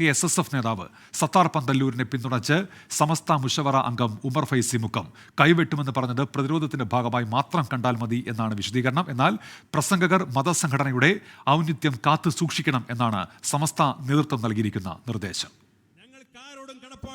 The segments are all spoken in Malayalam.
എസ് എസ് എഫ് നേതാവ് സത്താർ പന്തല്ലൂരിനെ പിന്തുണച്ച് സമസ്ത മുഷവറ അംഗം ഉമർ ഫൈസി മുഖം കൈവെട്ടുമെന്ന് പറഞ്ഞത് പ്രതിരോധത്തിന്റെ ഭാഗമായി മാത്രം കണ്ടാൽ മതി എന്നാണ് വിശദീകരണം. എന്നാൽ പ്രസംഗകർ മതസംഘടനയുടെ ഔന്നിത്യം കാത്തു സൂക്ഷിക്കണം എന്നാണ് സമസ്ത നേതൃത്വം നൽകിയിരിക്കുന്ന നിർദ്ദേശം.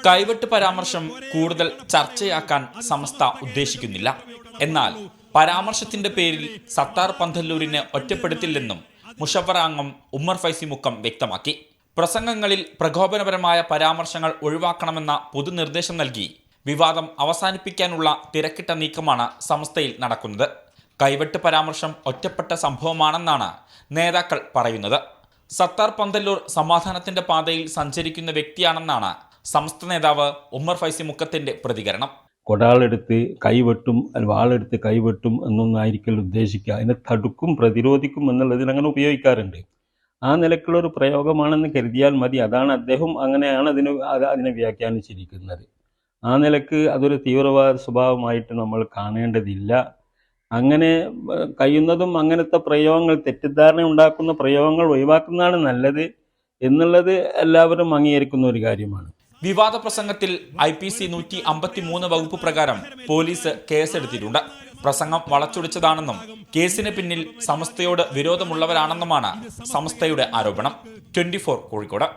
കൈവെട്ട് പരാമർശം കൂടുതൽ ചർച്ചയാക്കാൻ സമസ്ത ഉദ്ദേശിക്കുന്നില്ല. എന്നാൽ പരാമർശത്തിന്റെ പേരിൽ സത്താർ പന്തല്ലൂരിനെ ഒറ്റപ്പെടുത്തില്ലെന്നും മുഷവറ അംഗം ഉമ്മർ ഫൈസി മുക്കം വ്യക്തമാക്കി. പ്രസംഗങ്ങളിൽ പ്രകോപനപരമായ പരാമർശങ്ങൾ ഒഴിവാക്കണമെന്ന പൊതുനിർദ്ദേശം നൽകി. വിവാദം അവസാനിപ്പിക്കാനുള്ള തിരക്കിട്ട നീക്കമാണ് സംസ്ഥയിൽ നടക്കുന്നത്. കൈവെട്ട് പരാമർശം ഒറ്റപ്പെട്ട സംഭവമാണെന്നാണ് നേതാക്കൾ പറയുന്നത്. സത്താർ പന്തല്ലൂർ സമാധാനത്തിന്റെ പാതയിൽ സഞ്ചരിക്കുന്ന വ്യക്തിയാണെന്നാണ് സംസ്ഥ നേതാവ് ഉമ്മർ ഫൈസി മുക്കത്തിന്റെ പ്രതികരണം. കൊടാളെടുത്ത് കൈവെട്ടും വാളെടുത്ത് കൈവെട്ടും എന്നൊന്നായിരിക്കും ഉദ്ദേശിക്കുക. അതിനെ തടുക്കും പ്രതിരോധിക്കും എന്നുള്ളതിന് അങ്ങനെ ഉപയോഗിക്കാറുണ്ട്. ആ നിലക്കുള്ള ഒരു പ്രയോഗമാണെന്ന് കരുതിയാൽ മതി. അതാണ് അദ്ദേഹം അങ്ങനെയാണ് അതിന് അതിനെ വ്യാഖ്യാനിച്ചിരിക്കുന്നത്. ആ നിലയ്ക്ക് അതൊരു തീവ്രവാദ സ്വഭാവമായിട്ട് നമ്മൾ കാണേണ്ടതില്ല. അങ്ങനെ കഴിയുന്നതും അങ്ങനത്തെ പ്രയോഗങ്ങൾ തെറ്റിദ്ധാരണ ഉണ്ടാക്കുന്ന പ്രയോഗങ്ങൾ ഒഴിവാക്കുന്നതാണ് നല്ലത് എന്നുള്ളത് എല്ലാവരും അംഗീകരിക്കുന്ന ഒരു കാര്യമാണ്. വിവാദ പ്രസംഗത്തിൽ ഐ പി സി നൂറ്റി അമ്പത്തി മൂന്ന് വകുപ്പ് പ്രകാരം പോലീസ് കേസെടുത്തിട്ടുണ്ട്. പ്രസംഗം വളച്ചൊടിച്ചതാണെന്നും കേസിന് പിന്നിൽ സമസ്തയോട് വിരോധമുള്ളവരാണെന്നുമാണ് സമസ്തയുടെ ആരോപണം. ട്വന്റി കോഴിക്കോട്.